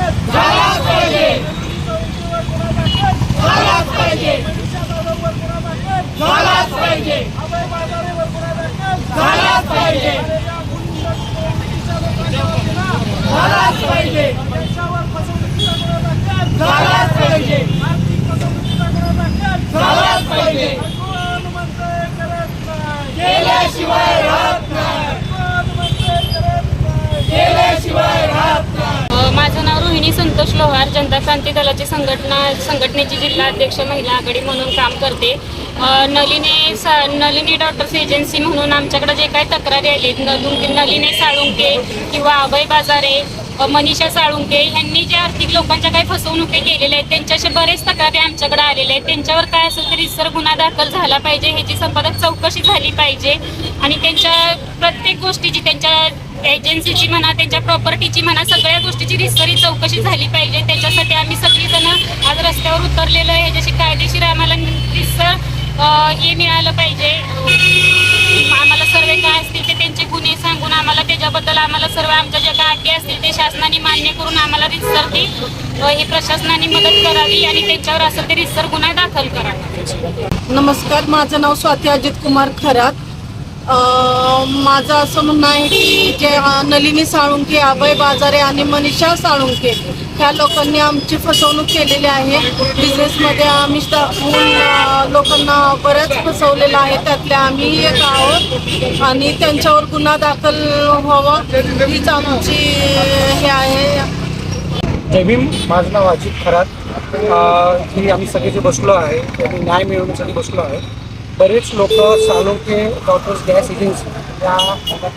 गुन्हा दाखल झालाच पाहिजे मनीषा जाधववर गुन्हा दाखल अभय बाजारेवर गुन्हा दाखल झालाच पाहिजे पैशावर फसवणुकीचा गुन्हा दाखल झालाच पाहिजे आर्थिक फसवणुकीचा गुन्हा दाखल झालाच पाहिजे कोण म्हणतंय करत नाही केल्याशिवाय राहत नाही कोण म्हणतंय करत नाही केल्याशिवाय राहत नाही अ, माझं नाव रोहिणी संतोष लोहार जनता क्रांती दलाची संघटना संघटनेची जिल्हा अध्यक्ष महिला आघाडी म्हणून काम करते. नलिनी सा नलिनी डॉक्टर्स एजन्सी म्हणून आमच्याकडे जे काही तक्रारी आली नलिनी साळुंके किंवा अभय बाजारे मनीषा साळुंके यांनी जे आर्थिक लोकांच्या काही फसवणुकी केलेल्या आहेत त्यांच्याशी बरेच तक्रारी आमच्याकडे आलेल्या आहेत. त्यांच्यावर काय असेल तरी सर गुन्हा दाखल झाला पाहिजे ह्याची संपादक चौकशी झाली पाहिजे आणि त्यांच्या प्रत्येक गोष्टीची त्यांच्या एजन्सीची म्हणा त्यांच्या प्रॉपर्टीची म्हणा सगळ्या गोष्टीची रिसरी चौकशी झाली पाहिजे. त्याच्यासाठी आम्ही सगळीजण आज रस्त्यावर उतरलेलो आहे. ह्याच्याशी कायदेशीर आम्हाला रिसर हे मिळालं पाहिजे. आम्हाला सर्व काय असतील ते त्यांचे गुन्हे सांगून आम्हाला त्याच्याबद्दल आम्हाला सर्व आमच्या ज्या काय अटी असतील ते शासनाने मान्य करून आम्हाला रिसर ती ही प्रशासनाने मदत करावी आणि त्यांच्यावर असं ते रिसर गुन्हा दाखल करावा. नमस्कार माझं नाव स्वाती अजित कुमार खरात. माझं असं म्हणणं आहे की जे नलिनी साळुंके अभय बाजारे आणि मनीषा साळुंके ह्या लोकांनी आमची फसवणूक केलेली आहे. बिझनेसमध्ये आम्ही लोकांना बऱ्याच फसवलेलं आहे. त्यातल्या आम्ही एक आहोत आणि त्यांच्यावर गुन्हा दाखल व्हावा हीच आमची हे आहे. जय भीम. माझं नाव अजित खरात. ही आम्ही सगळे जे बसलो आहे. आम्ही न्याय मिळवण्यासाठी बसलो आहे. बरेच लोक सालोके डॉक्टर्स गॅस एजन्सी या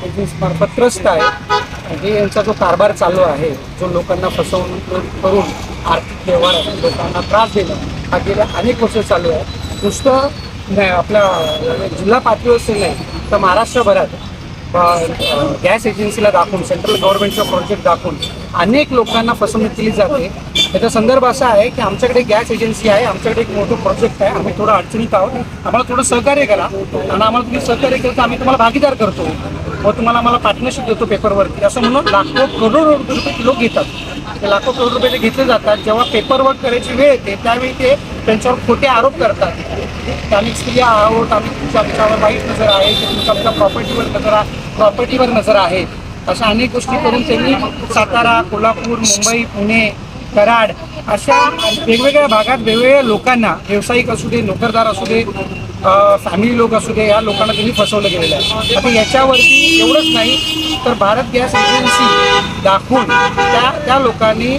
एजन्सीमार्फत त्रस्त आहे हे म्हणजे यांचा जो कारभार चालू आहे जो लोकांना फसवणूक करून आर्थिक व्यवहार लोकांना त्रास देणं हा गेल्या अनेक वर्ष चालू आहे. नुसतं नाही, आपल्या जिल्हा पातळीवरच नाही तर महाराष्ट्रभरात गॅस एजन्सीला दाखवून सेंट्रल गव्हर्नमेंटचा प्रोजेक्ट दाखवून अनेक लोकांना फसवणूक केली जाते. त्याचा संदर्भ असा आहे की आमच्याकडे गॅस एजन्सी आहे आमच्याकडे एक मोठं प्रोजेक्ट आहे आम्ही थोडं अडचणीत आहोत. आम्हाला थोडं सहकार्य करा. आणि आम्हाला तुम्ही सहकार्य केलं तर आम्ही तुम्हाला भागीदार करतो. व तुम्हाला आम्हाला पार्टनरशिप देतो पेपरवरती असं म्हणून लाखो करोड रुपये लोक घेतात. ते लाखो करोड रुपये ते घेतले जातात. जेव्हा पेपरवर्क करायची वेळ येते त्यावेळी ते त्यांच्यावर खोटे आरोप करतात. आम्ही स्त्रिया आहोत आम्ही तुमच्या आमच्यावर वाईट नजर आहे की तुमच्या आमच्या प्रॉपर्टीवर नजर प्रॉपर्टीवर नजर आहे. अशा अनेक गोष्टी करून त्यांनी सातारा कोल्हापूर मुंबई पुणे कराड अशा वेगवेगळ्या भागात वेगवेगळ्या लोकांना व्यावसायिक असू दे नोकरदार असू दे फॅमिली लोक असू दे या लोकांना त्यांनी फसवलं गेलेलं आहे. आता याच्यावरती एवढंच नाही तर भारत गॅस एजन्सी दाखवून त्या त्या लोकांनी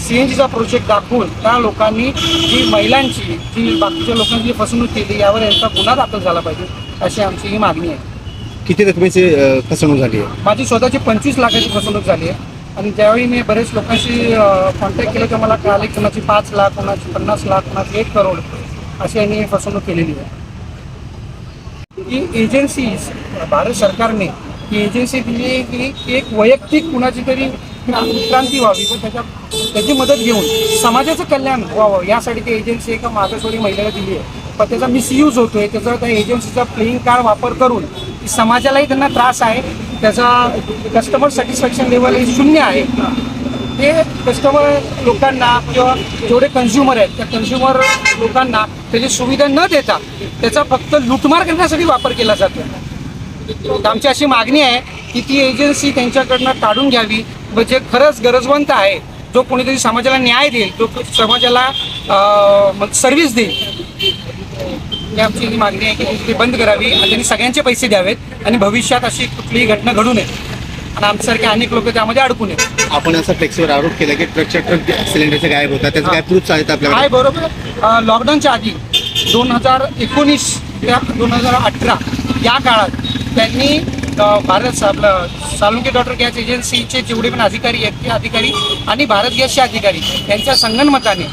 सी एन जीचा प्रोजेक्ट दाखवून त्या लोकांनी जी महिलांची जी बाकीच्या लोकांची फसवणूक केली यावर यांचा गुन्हा दाखल झाला पाहिजे अशी आमची ही मागणी आहे. किती रकमेची अ, फसवणूक झाली आहे? माझी स्वतःची पंचवीस लाखाची फसवणूक झाली आहे. आणि ज्यावेळी मी बरेच लोकांशी कॉन्टॅक्ट केलं तर मला कळाले कोणाची पाच लाख कोणाची पन्नास लाख कोणाची एक करोड अशी यांनी फसवणूक केलेली आहे. ही एजन्सी भारत सरकारने ही एजन्सी दिली आहे की एक वैयक्तिक कुणाची तरी उत्क्रांती व्हावी व त्याच्या त्याची मदत घेऊन समाजाचं कल्याण व्हावं यासाठी ती एजन्सी एका मागासवर्गीय महिलेला दिली आहे. पण त्याचा मिसयूज होतोय त्याचा त्या एजन्सीचा प्लेईंग कार्ड वापर करून समाजालाही त्यांना त्रास आहे. त्याचा कस्टमर सॅटिस्फॅक्शन लेवल हे शून्य आहे. ते कस्टमर लोकांना किंवा जेवढे कन्झ्युमर आहेत त्या कन्झ्युमर लोकांना त्याची सुविधा न देता त्याचा फक्त लुटमार करण्यासाठी वापर केला जातो. आमची अशी मागणी आहे की ती एजन्सी त्यांच्याकडनं काढून घ्यावी व जे खरंच गरजवंत आहे जो कोणीतरी समाजाला न्याय देईल जो समाजाला सर्व्हिस देईल ही आमची ही मागणी आहे की ती बंद करावी आणि त्यांनी सगळ्यांचे पैसे द्यावेत आणि भविष्यात अशी कुठलीही घटना घडू नये. आणि आमच्यासारखे अनेक लोक त्यामध्ये अडकू नये आपण असा फ्लेक्सवर आरोप केला की ट्रकच्या ट्रक सिलेंडरचे गायब होतात त्याचं काय प्रूफ आहेत काय आपल्याकडे बरोबर. लॉकडाऊनच्या आधी दोन हजार एकोणीस ते दोन हजार अठरा या काळात त्यांनी अं, भारत आपलं सालुंके डॉक्टर गॅस एजन्सीचे जेवढे पण अधिकारी आहेत ते अधिकारी आणि भारत गॅसचे अधिकारी यांच्या संगनमताने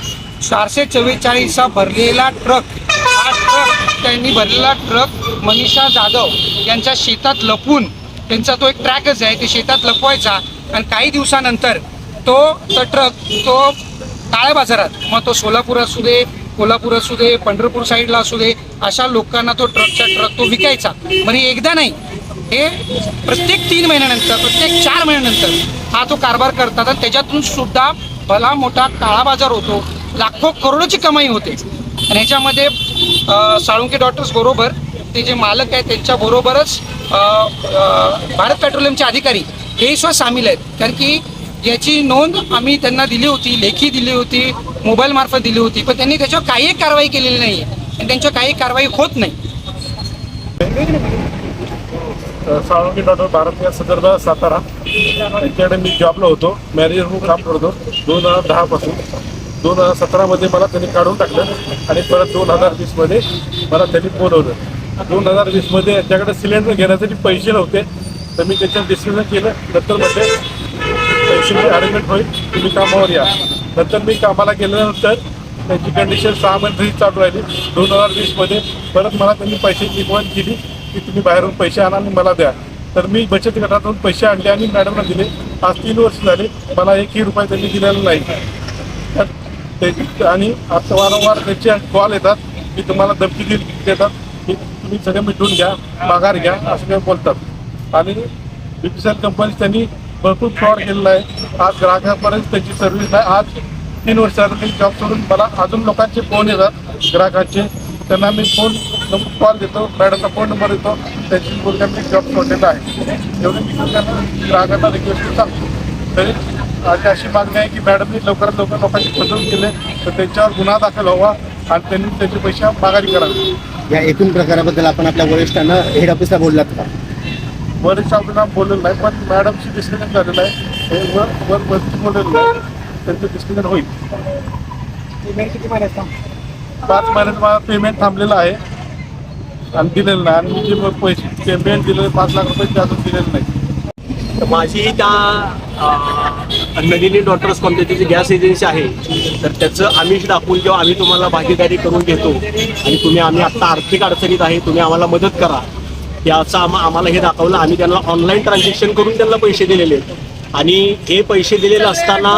चारशे चव्वेचाळीसचा भरलेला ट्रक त्यांनी भरलेला ट्रक मनीषा जाधव यांच्या शेतात लपून त्यांचा तो एक ट्रॅकच आहे ते शेतात लपवायचा आणि काही दिवसानंतर तो तो ट्रक तो काळ्या बाजारात मग तो सोलापूर असू दे कोल्हापूर असू दे पंढरपूर साईडला असू दे अशा लोकांना तो ट्रकचा ट्रक तो विकायचा. म्हणजे एकदा नाही हे प्रत्येक तीन महिन्यानंतर प्रत्येक चार महिन्यानंतर हा तो कारभार करतात आणि त्याच्यातून सुद्धा भला मोठा काळा बाजार होतो. लाखो करोडोची कमाई होते. आणि ह्याच्यामध्ये साळुंके डॉक्टर्स बरोबर ते जे मालक आहेत त्यांच्या बरोबरच भारत पेट्रोलियमचे अधिकारी हे सुद्धा सामील आहेत. कारण की याची नोंद आम्ही त्यांना दिली होती लेखी दिली होती मोबाईल मार्फत दिली होती पण त्यांनी त्याच्यावर काही कारवाई केलेली नाही आहे आणि त्यांच्यावर काही कारवाई होत नाही. साळुंकी डॉक्टर भारत या संदर्भात सातारा. त्यांच्याकडे मी जॉबला होतो. मॅनेजर म्हणून काम करतो. दोन हजार दहापासून. दोन हजार सतरामध्ये मला त्यांनी काढून टाकलं आणि परत दोन हजार वीसमध्ये मला त्यांनी बोलवलं. दोन हजार वीसमध्ये त्याच्याकडे सिलेंडर घेण्यासाठी पैसे नव्हते तर मी त्याच्यात डिस्कशन केलं. नंतर म्हणजे पैशाची अरेंजमेंट होईल तुम्ही कामावर या. नंतर मी कामाला गेल्यानंतर त्यांची कंडिशन सहा महिने चालू राहिली. दोन हजार वीसमध्ये परत मला त्यांनी पैशाची डिमांड केली की तुम्ही बाहेरून पैसे आणा आणि मला द्या. तर मी बचत गटातून पैसे आणले आणि मॅडमला दिले. आज तीन वर्ष झाले मला एकही रुपये त्यांनी दिलेला नाही. त्याची आणि आता वारंवार त्याचे कॉल येतात. की तुम्हाला धमकी दिली देतात. की तुम्ही सगळे मिटून घ्या माघार घ्या असं काही बोलतात. आणि बीपीसीएल कंपनी त्यांनी भरपूर फ्रॉड केलेला आहे. आज ग्राहकापर्यंत त्याची सर्व्हिस आहे. आज तीन वर्षाचा मी जॉब सोडून मला अजून लोकांचे फोन येतात ग्राहकांचे. त्यांना मी फोन कॉल देतो मॅडमचा फोन नंबर देतो. त्यांची बोलण्या मी जॉब सोडलेला आहे. एवढी मी ग्राहकांना रिक्वेस्ट करतो. तरी माझी अशी मागणी आहे की मॅडमनी लवकरात लवकर लोकांची फसवणूक केली तर त्यांच्यावर गुन्हा दाखल व्हावा आणि त्यांनी त्याचे पैसे माघारी करावे या एकूण प्रकाराबद्दल आपण आपल्या वरिष्ठांना हेड ऑफिसला बोललात का? वरिष्ठ आपल्याला बोललेलं नाही पण मॅडमशी डिस्कशन झालेलं आहे. हे वर वर वरती बोललेलं आहे त्यांचं डिस्कशन होईल. पेमेंट किती महिन्यात पाच महिन्यात मला पेमेंट थांबलेलं आहे. आणि दिलेलं नाही. आणि मी जे पैसे पेमेंट दिलेलं पाच लाख रुपये ते अजून दिलेलं नाही. तर माझी त्या नलिनी डॉक्टर्स कॉम्प्लेक्सची जी गॅस एजन्सी आहे. तर त्याचं आमिष दाखवून किंवा आम्ही तुम्हाला भागीदारी करून घेतो. आणि तुम्ही आम्ही आत्ता आर्थिक अडचणीत आहे तुम्ही आम्हाला मदत करा. याचं आम आम्हाला हे दाखवलं. आम्ही त्यांना ऑनलाईन ट्रान्झॅक्शन करून त्यांना पैसे दिलेले आणि हे पैसे दिलेले असताना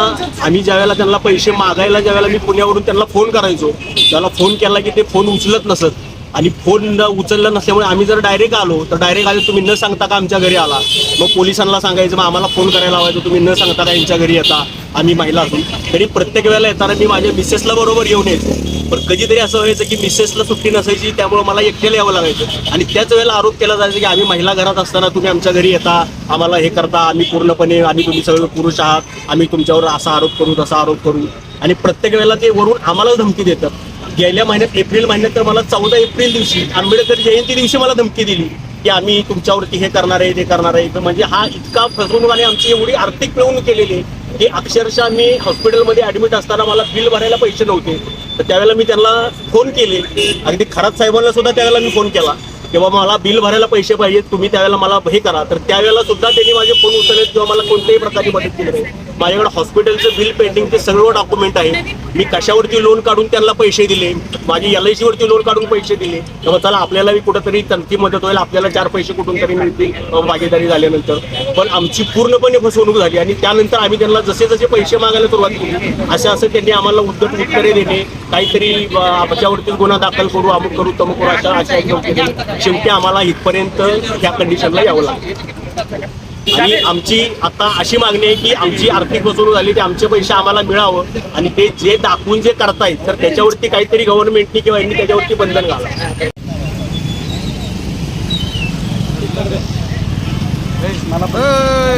आम्ही ज्यावेळेला त्यांना पैसे मागायला ज्यावेळेला मी पुण्यावरून त्यांना फोन करायचो त्याला फोन केला की ते फोन उचलत नसत. आणि फोन न उचललं नसल्यामुळे आम्ही जर डायरेक्ट आलो तर डायरेक्ट आले तुम्ही न सांगता का आमच्या घरी आला? मग पोलिसांना सांगायचं मग आम्हाला फोन करायला लावायचं तुम्ही न सांगता का यांच्या घरी येता? आम्ही महिला असून तरी प्रत्येक वेळेला येताना मी माझ्या मिसेसला बरोबर येऊन यायचो पण कधीतरी असं व्हायचं की मिसेसला सुट्टी नसायची त्यामुळे मला एकट्याला यावं लागायचं. आणि त्याच वेळेला आरोप केला जायचा की आम्ही महिला घरात असताना तुम्ही आमच्या घरी येता आम्हाला हे करता आम्ही पूर्णपणे आम्ही तुम्ही सगळे पुरुष आहात आम्ही तुमच्यावर असा आरोप करू तसा आरोप करू. आणि प्रत्येक वेळेला ते वरून आम्हाला धमकी देतात. गेल्या महिन्यात एप्रिल महिन्यात तर मला चौदा एप्रिल दिवशी आंबेडकर जयंती दिवशी मला धमकी दिली की आम्ही तुमच्यावरती हे करणार आहे ते करणार आहे. तर म्हणजे हा इतका फसवणूक आणि आमची एवढी आर्थिक पिळवणूक केलेली आहे की अक्षरशः मी हॉस्पिटलमध्ये ऍडमिट असताना मला बिल भरायला पैसे नव्हते. तर त्यावेळेला मी त्यांना फोन केले. अगदी खरात साहेबांना सुद्धा त्यावेळेला मी फोन केला किंवा मला बिल भरायला पैसे पाहिजेत तुम्ही त्यावेळेला मला हे करा. तर त्यावेळेला सुद्धा त्यांनी माझे फोन उचलले किंवा मला कोणत्याही प्रकारची मदत केली नाही. माझ्याकडे हॉस्पिटलचं बिल पेंडिंगचे सर्व डॉक्युमेंट आहे. मी कशावरती लोन काढून त्यांना पैसे दिले? माझी एल आय वरती लोन काढून पैसे दिले? तेव्हा चला आपल्याला कुठंतरी तनकी मदत होईल. आपल्याला चार पैसे कुठून तरी मिळतील भागीदारी झाल्यानंतर. पण आमची पूर्णपणे फसवणूक झाली आणि त्यानंतर आम्ही त्यांना जसे जसे पैसे मागायला सुरुवात केली असं असं त्यांनी आम्हाला उद्धट उत्तरे देणे काहीतरी आमच्यावरती गुन्हा दाखल करू अमुक करू तमुक करू अशा अशा शेवटी आम्हाला इथपर्यंत ह्या कंडिशनला यावं लागेल. आणि आमची आता अशी मागणी आहे की आमची आर्थिक फसवणूक झाली ते आमचे पैसे आम्हाला मिळावं आणि ते जे दाखवून जे करतायत तर त्याच्यावरती काहीतरी गव्हर्नमेंटनी किंवा यांनी त्याच्यावरती बंधन घाला.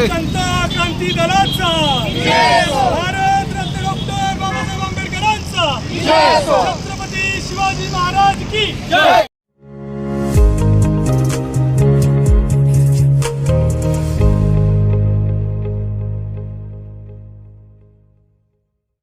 जनता क्रांती दलाचा! भारत रत्न डॉक्टर बाबासाहेब आंबेडकरांचा! छत्रपती शिवाजी महाराज की